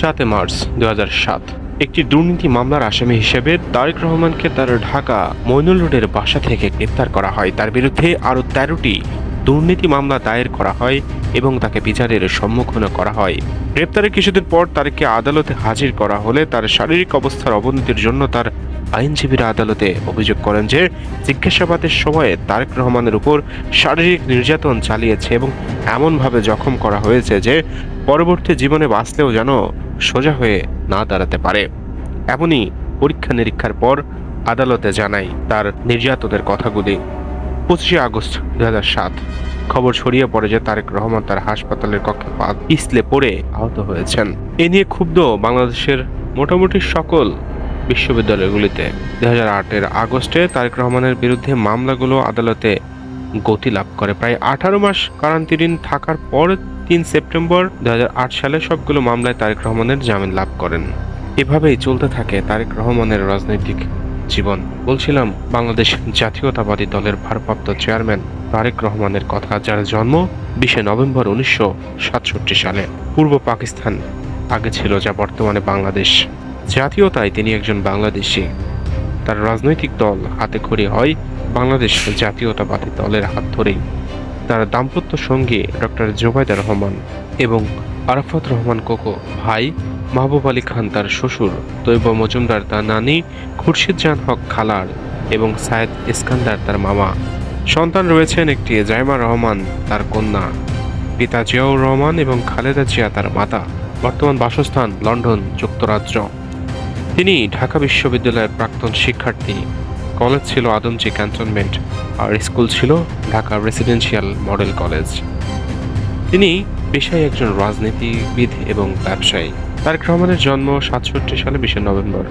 সাতে মার্চ দু একটি দুর্নীতি মামলার আসামি হিসেবে তারেক রহমানকে তার ঢাকা মইনুল রোডের বাসা থেকে গ্রেপ্তার করা হয়। তার বিরুদ্ধে আরও তেরোটি দুর্নীতি মামলা দায়ের করা হয় এবং তাকে বিচারের সম্মুখীন করা হয়। গ্রেপ্তারের কিছুদিন পর তারেককে আদালতে হাজির করা হলে তার শারীরিক অবস্থার অবনতির জন্য তার আইনজীবীরা আদালতে অভিযোগ করেন যে জিজ্ঞাসাবাদের সময়ে তারেক রহমানের উপর শারীরিক নির্যাতন চালিয়েছে এবং এমনভাবে জখম করা হয়েছে যে পরবর্তী জীবনে বাঁচলেও যেন সোজা হয়ে না দাঁড়াতে পারে। এমনই পরীক্ষা নিরীক্ষার পর আদালতে জানাই তার নির্যাতনের কথাগুলি। পঁচিশে আগস্ট দু সাত, খবর ছড়িয়ে পড়ে যে তারেক রহমান তার হাসপাতালের কক্ষে পা পিছলে পড়ে আহত হয়েছেন। এ নিয়ে ক্ষুব্ধ বাংলাদেশের মোটামুটি সকল বিশ্ববিদ্যালয়গুলিতে দু হাজার আটের আগস্টে তারেক রহমানের বিরুদ্ধে মামলাগুলো আদালতে গতি লাভ করে। প্রায় আঠারো মাস কারান্তিরিন থাকার পর তিন সেপ্টেম্বর দু হাজার আট সালে সবগুলো মামলায় তারেক রহমানের জামিন লাভ করেন। এভাবেই চলতে থাকে তারেক রহমানের রাজনৈতিক জীবন। বলছিলাম, বাংলাদেশ জাতীয়তাবাদী দলের ভারপ্রাপ্ত চেয়ারম্যান তারেক রহমানের কথা, যার জন্ম বিশে নভেম্বর উনিশশো সাতষট্টি সালে। পূর্ব পাকিস্তান আগে ছিল, যা বর্তমানে বাংলাদেশ। জাতীয়তায় তিনি একজন বাংলাদেশি। তার রাজনৈতিক দল হাতে খড়ি হয় বাংলাদেশ জাতীয়তাবাদী দলের হাত ধরেই। তার দাম্পত্য সঙ্গী ডক্টর জোবায়দা রহমান এবং আরাফাত রহমান কোকো, ভাই মাহবুব আলী খান তার শ্বশুর তৈব মজুমদার তার নানি, খুরশিদ জান হক খালার এবং সায়েদ ইস্কান্দার তার মামা। সন্তান রয়েছেন একটি জাইমা রহমান, তার কন্যা। পিতা জিয়াউর রহমান এবং খালেদা জিয়া তার মাতা। বর্তমান বাসস্থান লন্ডন, যুক্তরাজ্য। তিনি ঢাকা বিশ্ববিদ্যালয়ের প্রাক্তন শিক্ষার্থী। কলেজ ছিল আদমজি ক্যান্টনমেন্ট আর স্কুল ছিল ঢাকা রেসিডেন্সিয়াল মডেল কলেজ। তিনি পেশায় একজন রাজনীতিবিদ এবং ব্যবসায়ী। তারেক রহমানের জন্ম সাতষট্টি সালে বিশে নভেম্বর।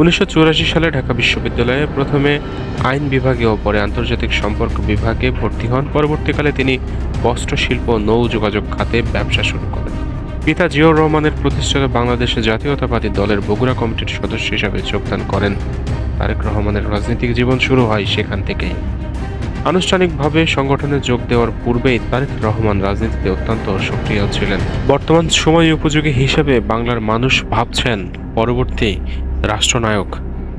উনিশশো চুরাশি সালে ঢাকা বিশ্ববিদ্যালয়ে প্রথমে আইন বিভাগে ও পরে আন্তর্জাতিক সম্পর্ক বিভাগে ভর্তি হন। পরবর্তীকালে তিনি বস্ত্রশিল্প নৌ যোগাযোগ খাতে ব্যবসা শুরু করেন। পিতা জিয়াউর রহমানের প্রতিষ্ঠাতা বাংলাদেশ জাতীয়তাবাদী দলের বগুড়া কমিটির সদস্য হিসাবে যোগদান করেন। তারেক রহমানের রাজনৈতিক জীবন শুরু হয় সেখান থেকেই। আনুষ্ঠানিকভাবে সংগঠনে যোগ দেওয়ার পূর্বেই তারেক রহমান রাজনীতিতে অত্যন্ত সক্রিয় ছিলেন। বর্তমান সময় উপযোগী হিসেবে বাংলার মানুষ ভাবছেন, পরবর্তী রাষ্ট্রনায়ক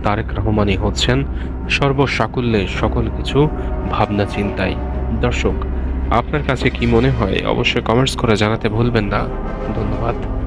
তারেক রহমানই হচ্ছেন সর্বসাকুল্যে সকল কিছু ভাবনা চিন্তায়। দর্শক, আপনার কাছে কি মনে হয়? অবশ্যই কমেন্টস করে জানাতে ভুলবেন না। ধন্যবাদ।